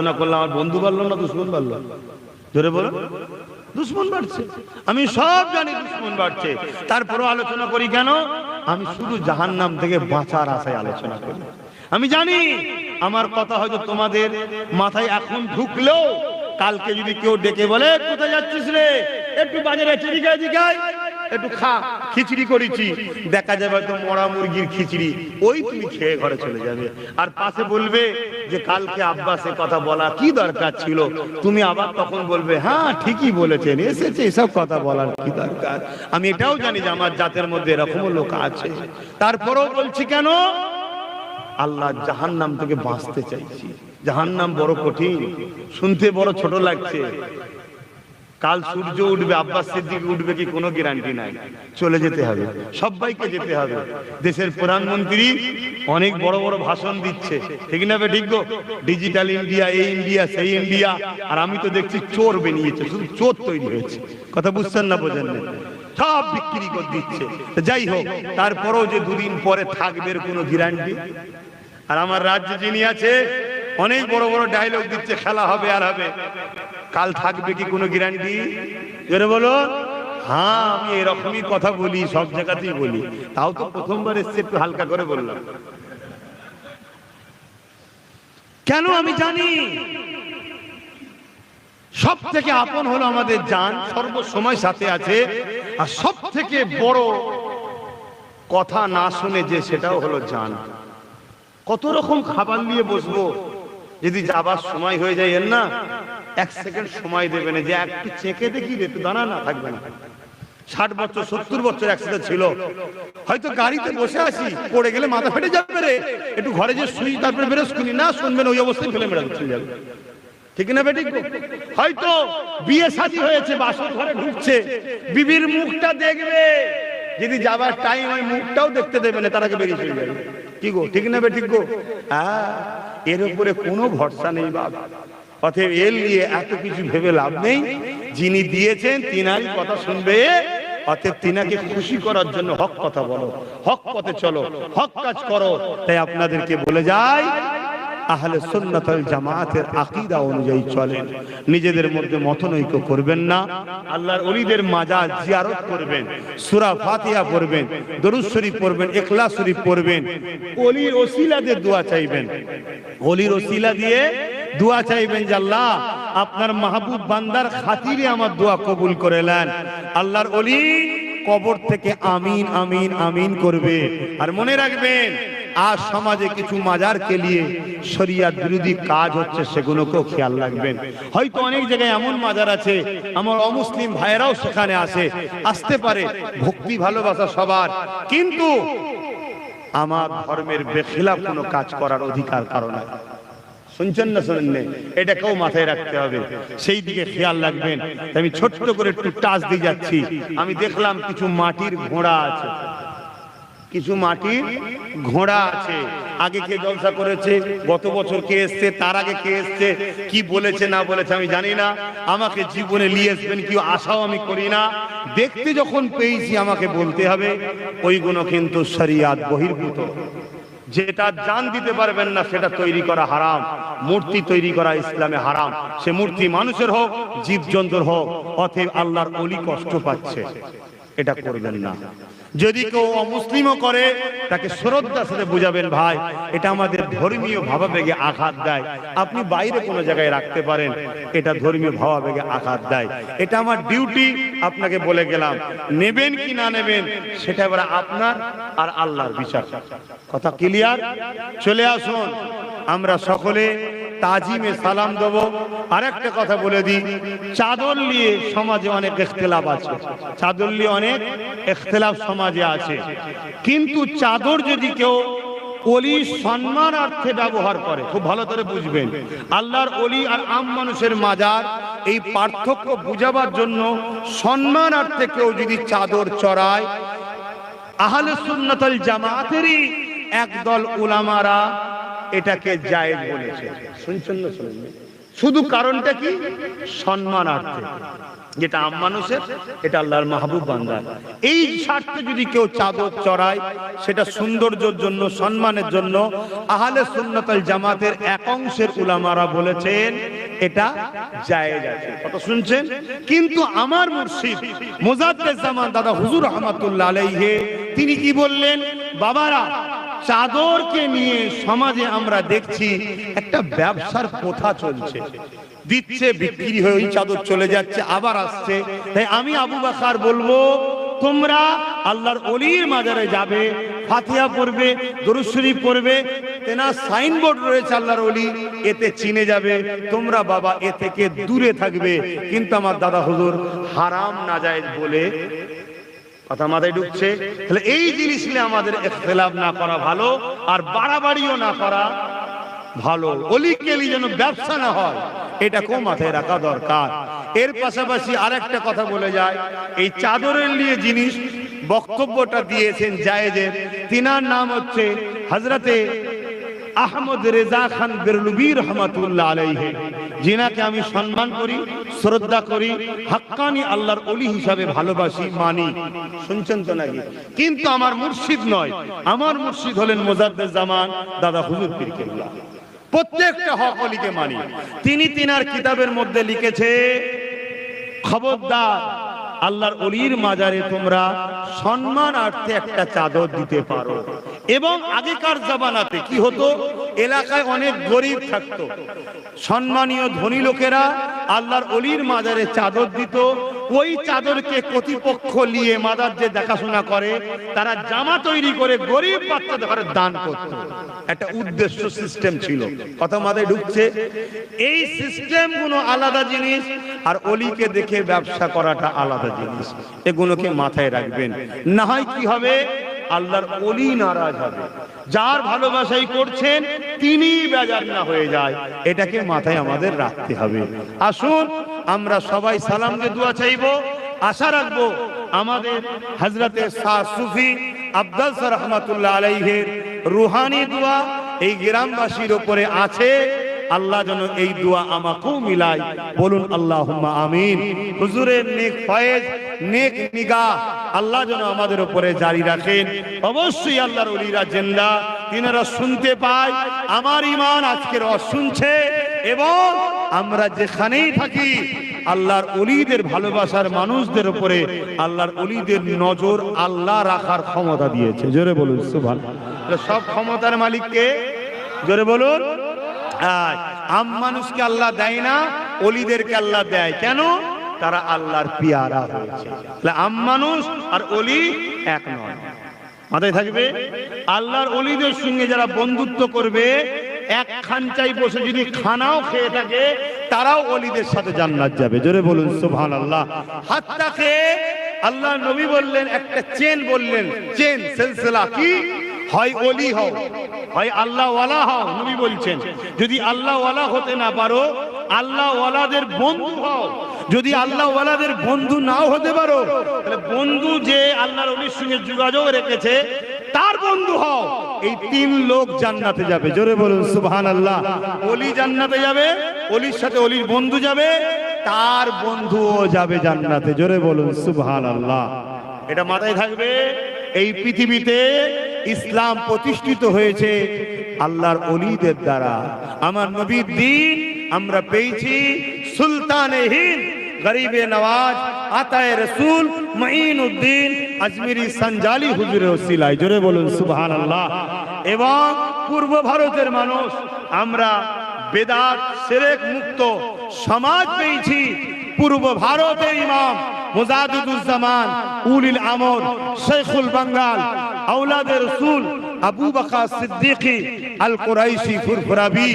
আমার বন্ধু বাড়লো না, দুশ্মন বাড়লো? জোরে বলো। দুশ্মন বাড়ছে। আমি সব জানি দুশ্মন বাড়ছে। তারপরও আলোচনা করি কেন? আমি শুধু জাহান্নাম থেকে বাঁচার আশায় আলোচনা করি। আমি জানি, আমার কথা হয়তো তোমাদের মাথায় এখন ঢুকলেও কালকে যদি কেউ ডেকে বলে, কোথায় যাচ্ছিস রে? একটু বাজারে চিড়িকায় দিকায় একটু খা, খিচড়ি করেছি। দেখা যাবে হয়তো মরা মুরগির খিচড়ি। ওই তুমি খেয়ে ঘরে চলে যাবে। আর পাশে বলবে যে কালকে আব্বাসে কথা বলা কি দরকার ছিল? তুমি আবার তখন বলবে হ্যাঁ ঠিকই বলেছেন, এসেছে এসব কথা বলার কি দরকার? আমি এটাও জানি যে আমার জাতের মধ্যে এরকমও লোক আছে। তারপরেও বলছি কেন? আল্লাহ জাহান্নাম থেকে বাঁচতে চাইছি। জাহান নাম বড় কঠিন, শুনতে বড় ছোট লাগছে। কাল সূর্য উঠবে, আব্বাস সিদ্দিক উঠবে কি কোনো গ্যারান্টি নাই। চলে যেতে হবে। সবাইকে যেতে হবে। দেশের প্রধানমন্ত্রী অনেক বড় বড় ভাষণ দিচ্ছে। ঠিক না বে, ঠিক ডিজিটাল ইন্ডিয়া এই ইন্ডিয়া সেই ইন্ডিয়া আর আমি তো দেখছি চোর বেরিয়েছে, শুধু চোর তৈরি হয়েছে। কথা বুঝছেন না বোঝেন না। সব বিক্রি করে দিচ্ছে। যাই হোক, তারপরেও যে দুদিন পরে থাকবে কোনো গ্যারান্টি আর আমার রাজ্যে যিনি আছে, অনেক বড় বড় ডায়লগ দিচ্ছে, খেলা হবে আর হবে। কাল থাকবে কি কোনো গ্যারান্টি? জোরে বলো। হ্যাঁ আমি এরকমই কথা বলি, সব জায়গাতেই বলি। তাও তো প্রথমবার এসছে, একটু হালকা করে বললাম। কেন আমি জানি? সব থেকে আপন হলো আমাদের জান, সর্বসময় সাথে আছে। আর সব থেকে বড় কথা না শুনে যে, সেটাও হলো জান। কত রকম খাবার নিয়ে বসবো? যদি যাবার সময় হয়ে যায়, এর না? এক সেকেন্ড সময় দেবে না, যে একটু চেকে দেখি দাঁড়া না থাকবে না। ষাট বছর, সত্তর বছর একসাথে ছিল। হয়তো গাড়িতে বসে আছি, পড়ে গেলে মাথা ফেটে যাবে রে। একটু ঘরে যে শুই, তারপরে বেরোস শুনি না শুনবেন, ওই অবস্থায় ফেলে মেরে চলে যাবে। ঠিক না বেটি হয়তো বিয়ে শাদী হয়েছে, বাসর ঘরে ঢুকছে। বিবির মুখটা দেখবে। যদি যাবার টাইম ওই মুখটাও দেখতে দেবে না, তার আগে বেরিয়ে চলে যাবে। কি গো, ঠিক না বেঠিক গো? হ্যাঁ এর উপরে কোনো ভরসা নেই বাবা অতএব এল নিয়ে এত কিছু ভেবে লাভ নেই। যিনি দিয়েছেন তিনারই কথা শুনবে। অতএব তিনাকে খুশি করার জন্য হক কথা বলো। হক পথে চলো, হক কাজ করো। তাই আপনাদেরকে বলে যাই আহলে সুন্নাতুল জামাতের আকীদা অনুযায়ী চলেন। নিজেদের মধ্যে মতনৈক্য করবেন না। আল্লাহর ওলিদের মাজার জিয়ারত করবেন, সূরা ফাতিহা পড়বেন, দরুদ শরীফ পড়বেন, ইখলাস শরীফ পড়বেন। ওলির ওসিলাদের দোয়া চাইবেন। ওলির ওসিলা দিয়ে দোয়া চাইবেন যে আল্লাহ, আপনার মাহবুব বান্দার খাতিরে আমার দোয়া কবুল করে নেন। আল্লাহর ওলি কবর থেকে আমিন আমিন আমিন করবে। আর মনে রাখবেন আজ সমাজে কিছু মাজারকে নিয়ে শরিয়ার বিরোধী কাজ হচ্ছে, সেগুলোকেও খেয়াল রাখবেন। হয়তো অনেক জায়গায় এমন মাজার আছে, আমার অমুসলিম ভাইয়েরাও সেখানে আসে আসতে পারে, ভক্তি ভালোবাসা সবার। কিন্তু আমার ধর্মের বেখিলাফ কোনো কাজ করার অধিকার কারণ শুনছেন না, শুনেন? এটা কেউ মাথায় রাখতে হবে। সেই দিকে খেয়াল রাখবেন। আমি ছোট্ট করে একটু টাচ দিয়ে যাচ্ছি। আমি দেখলাম কিছু মাটির ঘোড়া আছে। কিছু মাটির ঘোড়া আছে। আগে কে জলসা করেছে, গত বছর কে এসছে, তার আগে কে এসছে, কি বলেছে, না বলেছে আমি জানি না। আমাকে জীবনে নিয়ে আসবেন কি আশাও আমি করি না। দেখতে যখন পেয়েছি আমাকে বলতে হবে, ওইগুলো কিন্তু শরিয়াত বহির্ভূত। যেটা জান দিতে পারবেন না, সেটা তৈরি করা হারাম। মূর্তি তৈরি করা ইসলামে হারাম। সে মূর্তি মানুষের হোক, জীবজন্তুর হোক, অতএব আল্লাহর অলি কষ্ট পাচ্ছে। এটা করবেন না। যদি কেউ অমুসলিমও করে, তাকে শ্রদ্ধার সাথে বুঝাবেন, ভাই, এটা আমাদের ধর্মীয় ভাবাবেগে আঘাত দেয়। আপনি বাইরে কোনো জায়গায় রাখতে পারেন, এটা ধর্মীয় ভাবাবেগে আঘাত দেয়। এটা আমার ডিউটি, আপনাকে বলে গেলাম। নেবেন কি না নেবেন, সেটা এবার আপনার আর আল্লাহর বিচার। কথা ক্লিয়ার? চলে আসুন। আমরা সকলে তাজিমে সালাম দেবো। আর একটা কথা বলে দিই, চাদর নিয়ে সমাজে অনেক ইখতলাফ আছে। চাদর নিয়ে অনেক ইখতলাফ সমাজে আছে। কিন্তু চাদর যদি কেউ অলি সম্মানার্থে ব্যবহার করে, খুব ভালো করে বুঝবেন, আল্লাহর অলি আর আম মানুষের মাজার, এই পার্থক্য বুঝাবার জন্য সম্মানার্থে কেউ যদি চাদর চড়ায়, আহলে সুন্নাতুল জামাতেরই একদল উলামারা এটাকে জায়েজ বলেছে। শুনছেন না শুনবেন শুধু কারণটা কি? সম্মানার্থে। যেটা আম মানুষের এটা আল্লাহর মাহবুব বান্দার। এই স্বার্থে যদি কেউ চাদর চড়ায় সেটা সৌন্দর্যের জন্য সম্মানের জন্য আহলে সুন্নতাল জামাতের এক অংশের উলামারা বলেছেন এটা জায়েজ আছে। কত শুনছেন? কিন্তু আমার মুর্শিদ মোজাদ্দেদ জামান দাদা হুজুর রহমাতুল্লাহ আলাইহে তিনি কি বললেন? বাবারা চাদরকে নিয়ে সমাজে আমরা দেখছি একটা ব্যবসার প্রথা চলছে। দিচ্ছে, বিক্রি হয়ে ওই চাদর চলে যাচ্ছে, আবার আসছে। তাই আমি আবু বাকার বলব, তোমরা আল্লাহর অলির মাজারে যাবে ফাতিয়া পড়বে, দরুদ শরীফ পড়বে তেনা সাইনবোর্ড রয়েছে আল্লাহর অলি এতে চিনে যাবে, তোমরা বাবা এ থেকে দূরে থাকবে। কিন্তু আমার দাদা হুজুর, হারাম না যায় বলে কথা মাথায় ঢুকছে। তাহলে এই জিনিস নিয়ে আমাদের ইখতিলাফ না করা ভালো আর বাড়াবাড়িও না করা ভালো। অলি কেলি যেন ব্যবসা না হয় মাথায় রাখা দরকার। এর পাশাপাশি আরেকটা কথা বলে যায়, এই চাদরের নিয়ে জিনিস বক্তব্যটা দিয়েছেন জায়েজের তিনার নাম হচ্ছে হজরতে আহমদ রেজা খান বেরলুবি রহমাতুল্লাহ আলাইহি। যিনাকে আমি সম্মান করি, শ্রদ্ধা করি, হাক্কানি আল্লাহর অলি হিসাবে ভালোবাসি, মানি। শুনছেন তো নাকি? কিন্তু আমার মুর্শিদ নয়। আমার মুর্শিদ হলেন মোজাদ্দেদ জামান, দাদা হুজুর পীর কেবলা প্রত্যেকটা হক অলিকে মানি। তিনি তিনার কিতাবের মধ্যে লিখেছে, খবরদার, আল্লাহর অলির মাজারে তোমরা সম্মানার্থে একটা চাদর দিতে পারো। এবং আগেকার জামানাতে কি হতো? এলাকায় অনেক গরিব থাকতো। সম্মানীয় ধনী লোকেরা আল্লাহর অলির মাজারে চাদর দিত। ওই চাদরকে কর্তৃপক্ষ নিয়ে মাদার যে দেখাশোনা করে, তারা জামা তৈরি করে গরিব বাচ্চাদের দান করত। একটা উদ্দেশ্য সিস্টেম ছিল। কথা মাথায় ঢুকছে। এই সিস্টেমগুলো আলাদা জিনিস, আর অলিকে দেখে ব্যবসা করাটা আলাদা জিনিস। এগুলোকে মাথায় রাখবেন। না হয় কি হবে? আল্লাহর অলি নারাজ হবে। যার ভালোবাসাই করছেন তিনি বেজার না হয়ে যায়। এটাকে মাথায় আমাদের রাখতে হবে। আসুন, আমরা সবাই সালামকে দোয়া চাইব। আশা রাখব, আমাদের হজরতে শাহ সুফি আব্দাল রহমাতুল্লাহ আলাইহের রুহানি দোয়া এই গ্রামবাসীর ওপরে আছে। আল্লাহ যেন এই দোয়া আমাকেও মিলায়। বলুন আল্লাহ আমিন। হুজুরের নেক ফয়েজ, নেক নিগাহ আল্লাহ যেন আমাদের উপরে জারি রাখেন। অবশ্যই আল্লাহর অলিরা জেন্দা, তিনারা শুনতে পায়, আমার ইমান আজকের শুনছে এবং আমরা যেখানেই থাকি, আল্লাহর অলিদের ভালোবাসার মানুষদের উপরে আল্লাহর অলিদের নজর আল্লাহ রাখার ক্ষমতা দিয়েছে। জোরে বলুন সুভান সব ক্ষমতার মালিককে জোরে বলুন। আম মানুষকে আল্লাহ দেয় না, অলিদেরকে আল্লাহ দেয়। কেন? তারা আল্লাহর পিয়ারা হয়েছে। আম মানুষ আর অলি এক নয়। মাথায় থাকবে? আল্লাহর অলিদের সঙ্গে যারা বন্ধুত্ব করবে, এক খানচাই বসে যদি খানাও খেয়ে থাকে, তারাও অলিদের সাথে জান্নাত যাবে। জোরে বলুন সুবহান আল্লাহ হাতটা খেয়ে আল্লাহ নবী বললেন, একটা চেন বললেন। চেন, সিলসিলা কি? হয় অলি হও, হয় আল্লাহ ওয়ালা হও, নবী বলছেন। যদি আল্লাহ ওয়ালা হতে না পারো আল্লাহ ওয়ালাদের বন্ধু হও। যদি আল্লাহ ওয়ালাদের বন্ধু নাও হতে পারো, তাহলে বন্ধু যে আল্লাহর অলির সঙ্গে যোগাযোগ রেখেছে, তার বন্ধু হও। এই তিন লোক জান্নাতে যাবে। জোরে বলুন সুবহান আল্লাহ অলি জান্নাতে যাবে অলির সাথে অলির বন্ধু যাবে, তার বন্ধুও যাবে জান্নাতে। জোরে বলুন সুবহান আল্লাহ এটা মাথায় থাকবে, এই পৃথিবীতে ইসলাম প্রতিষ্ঠিত হয়েছে আল্লাহর অলিদের দ্বারা। আমার নবীর দিন আমরা পেয়েছি সুলতানে হিন্দ, গরিবে নওয়াজ, আতায় রসুল মঈন উদ্দিন আজমিরি সঞ্জালি হুজুরের ওসিলায়। জোরে বলুন সুবহান আল্লাহ এবং পূর্ব ভারতের মানুষ, আমরা বেদাত, সেরেক মুক্ত সমাজ পেয়েছি। পূর্ব ভারতের ইমাম মুজাদুজ্জামান উলিল আমর শেখুল বাঙ্গাল আউলাদের রসুল আবু বকা সিদ্দিকী আল কুরাইশি ফুরফুরাবি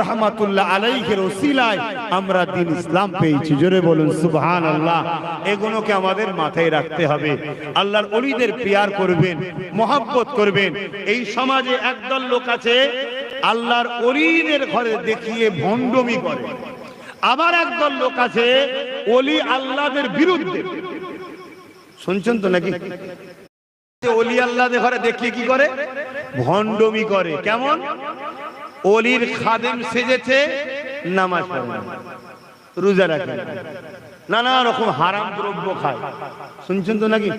রহমাতুল্লাহ আলাইহির ওসিলায় আমরা দিন ইসলাম পেয়েছি। জোরে বলুন, সুবহানাল্লাহ। এগুলোকে আমাদের মাথায় রাখতে হবে। আল্লাহর অলিদের পিয়ার করবেন, মহাব্বত করবেন। এই সমাজে একদল লোক আছে, আল্লাহর অলিদের ঘরে দেখিয়ে ভণ্ডমি করে। আবার একদল লোক আছে, অলি আল্লাহদের বিরুদ্ধে। শুনছেন তো নাকি? অলি আল্লাহদের ঘরে দেখিয়ে কি করে? ভণ্ডমি করে। কেমন? অলির খাদেম সেজেছে, নামাজ পড়ে। রোজা রাখে। নানা রকম হারাম দ্রব্য খায়। শুনছেন তো নাকি?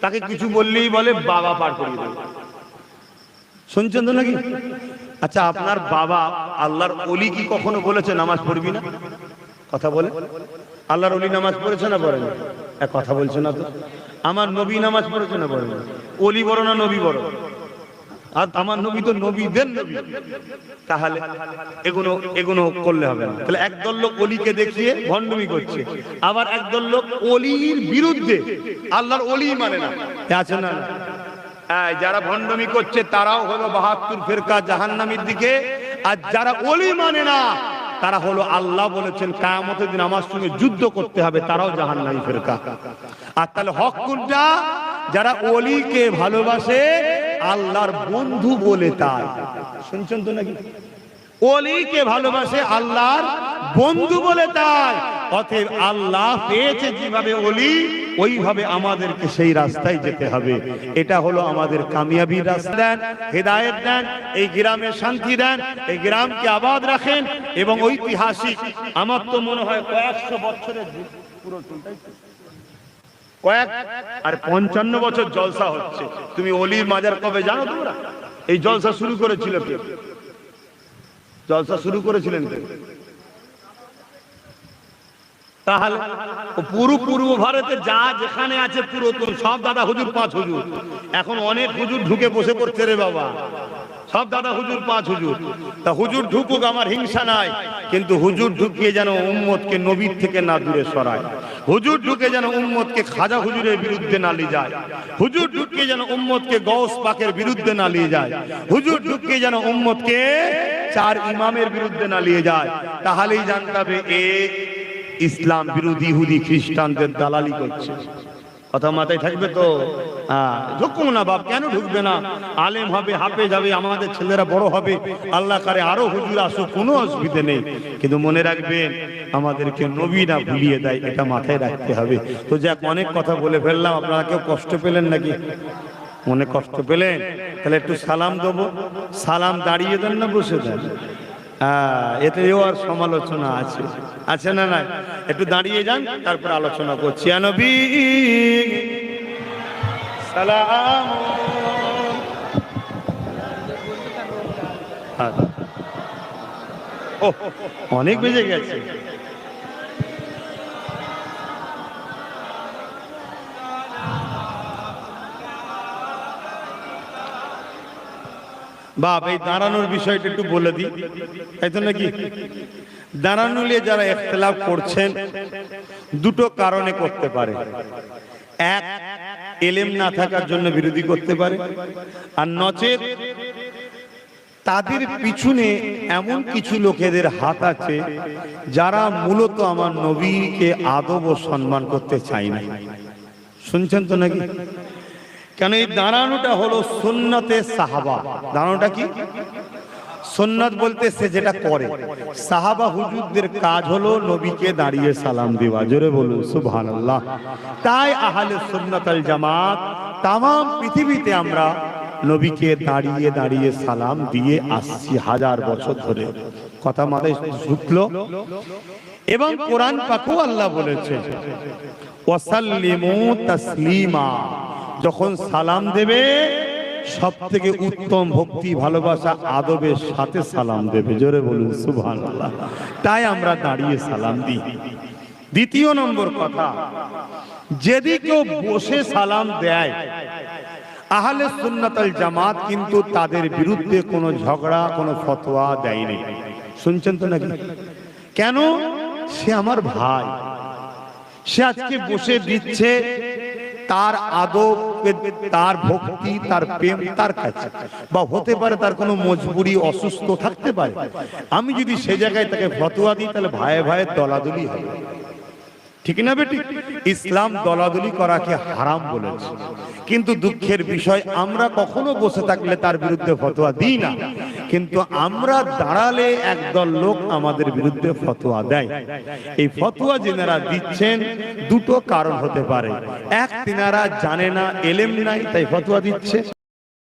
তাকে কিছু বললেই বলে, বাবা পার করিয়ে দেবে। শুনছেন তো নাকি? আচ্ছা আপনার বাবা আল্লাহর অলি কি কখনো বলেছে, নামাজ পড়বি না? কথা বলে। আল্লাহর অলি নামাজ পড়েছে না পড়েন? কথা বলছে না তো। আমার নবী নামাজ পড়েছে না পড়েন অলি বড় না নবী বড়? আর আমার নবী তো নবী। তাহলে এগুলো এগুলো করলে হবে না। তাহলে একদল লোক অলিকে দেখিয়ে ভণ্ডমি করছে। আবার একদল লোক অলির বিরুদ্ধে আল্লাহর অলি মানে না। আছে না? যারা ভণ্ডমি করছে তারাও হলো বাহাত্তর ফেরকা জাহান্নামীর দিকে। আর যারা অলি মানে না তারা হলো আল্লাহ বলেছেন, কায়ামতের দিন আমার সঙ্গে যুদ্ধ করতে হবে, তারাও জাহান্নামী ফেরকা। আর তাহলে হক কোনটা? যারা অলিকে ভালোবাসে, আল্লাহর বন্ধু বলে তাই। শুনছেন তো নাকি? অলিকে ভালোবাসে, আল্লাহর বন্ধু বলে তাই। অতএব আল্লাহ পেয়েছে যেভাবে অলি ওইভাবে আমাদেরকে সেই রাস্তায় যেতে হবে। এটা হলো আমাদের কামিয়াবির রাস্তা দেন, হেদায়েত দেন, এই গ্রামে শান্তি দেন, এই গ্রামকে আবাদ রাখেন এবং ঐতিহাসিক, আমার তো মনে হয় কয়েকশো বছরের পুরো কয়েক আর পঞ্চান্ন বছর জলসা হচ্ছে। তুমি অলির মাজার কবে জানো তোমরা? এই জলসা শুরু করেছিল জলসা শুরু করেছিলেন কে? তাহলে পুরো পূর্ব ভারতে যা যেখানে আছে সব দাদা হুজুর পাঁচ হুজুর। এখন অনেক হুজুর ঢুকে বসে পড়ছে রে বাবা। সব দাদা হুজুর পাঁচ হুজুর। তা হুজুর ঢুকুক, আমার হিংসা নাই। কিন্তু হুজুর ঢুকিয়ে যেন নবীর থেকে না দূরে সরায়। হুজুর ঢুকে যেন খাজা হুজুরের বিরুদ্ধে না যায়। হুজুর ঢুকিয়ে যেন উম্মতকে গৌস পাকের বিরুদ্ধে না যায়। হুজুর ঢুকিয়ে যেন উম্মতকে চার ইমামের বিরুদ্ধে না নিয়ে যায়। তাহলেই জানতে হবে এ ইসলাম বিরোধী ইহুদি খ্রিস্টানদের দালালি করছে। কথা মাথায় থাকবে তো? হ্যাঁ ঢুকুন না বাপ, কেন ঢুকবে না? আলেম হবে হাফে যাবে আমাদের ছেলেরা বড় হবে। আল্লাহ কারে আরও হুজুর আসুক, কোনো অসুবিধে নেই। কিন্তু মনে রাখবেন, আমাদেরকে নবী না ভুলিয়ে দেয়, এটা মাথায় রাখতে হবে। তো যাক, অনেক কথা বলে ফেললাম, আপনারা কেউ কষ্ট পেলেন নাকি? মনে কষ্ট পেলেন? তাহলে একটু সালাম দেবো। সালাম দাঁড়িয়ে দেন না, বসে দেন। হ্যাঁ এতেও আর সমালোচনা আছে। আছে না না একটু দাঁড়িয়ে যান, তারপর আলোচনা করছি। সালাম। অনেক বেজে গেছে। বাপ, এই দাঁড়ানোর বিষয়টা একটু বলে দিই। তাই তো নাকি দাঁড়ানো নিয়ে যারা একতলাফ করছেন, দুটো কারণে করতে পারে। এক, এলেম না থাকার জন্য বিরোধী করতে পারে। আর নচেত তাদের পিছনে এমন কিছু লোকেদের হাত আছে, যারা মূলত আমার নবীকে আদব ও সম্মান করতে চায় না। শুনছেন তো নাকি? কেন এই দাঁড়ানোটা হলো সুন্নতে সাহাবা? দাঁড়ানোটা কি? সুন্নত বলতে সে যেটা করে। সাহাবা হুজুরদের কাজ হলো নবীকে দাঁড়িয়ে সালাম দেওয়া। জোরে বলুন, সুবহানাল্লাহ। তাই আহলে সুন্নাত আল জামাত তাম পৃথিবীতে আমরা নবীকে দাঁড়িয়ে দাঁড়িয়ে সালাম দিয়ে আসছি হাজার বছর ধরে। কথা মাথায় ঢুকলো? এবং কোরআন পাকেও আল্লাহ বলেছে, ওয়াসাল্লিমু তাসলিমা। যখন সালাম দেবে সব থেকে উত্তম ভক্তি, ভালোবাসা, আদবের সাথে সালাম দেবে। জোরে বলুন সুভান তাই আমরা দাঁড়িয়ে সালাম দিই। দ্বিতীয় নম্বর কথা, যদি কেউ বসে সালাম দেয়, আহলে সুন্নাতাল জামাত কিন্তু তাদের বিরুদ্ধে কোনো ঝগড়া, কোনো ফতোয়া দেয়নি। শুনছেন তো নাকি? কেন? সে আমার ভাই। সে আজকে বসে দিচ্ছে তার আদব তার ভক্তি, তার প্রেম, তার কাছে। বা হতে পারে তার কোনো মজবুরি, অসুস্থ থাকতে পারে। আমি যদি সে জায়গায় তাকে ফতোয়া দিই, তাহলে ভাইয়ে ভাইয়ের দলাদলি হবে। ঠিক না বেটি? ইসলাম দলাদলি করাকে হারাম বলেছে। কিন্তু দুঃখের বিষয়, আমরা কখনো বসে থাকলে তার বিরুদ্ধে ফতোয়া দিই না। কিন্তু আমরা দাঁড়ালে একদল লোক আমাদের বিরুদ্ধে ফতোয়া দেয়। এই ফতোয়া যেনারা দিচ্ছেন, দুটো কারণ হতে পারে। এক, তিনারা জানে না, এলেম নাই, তাই ফতোয়া দিচ্ছে।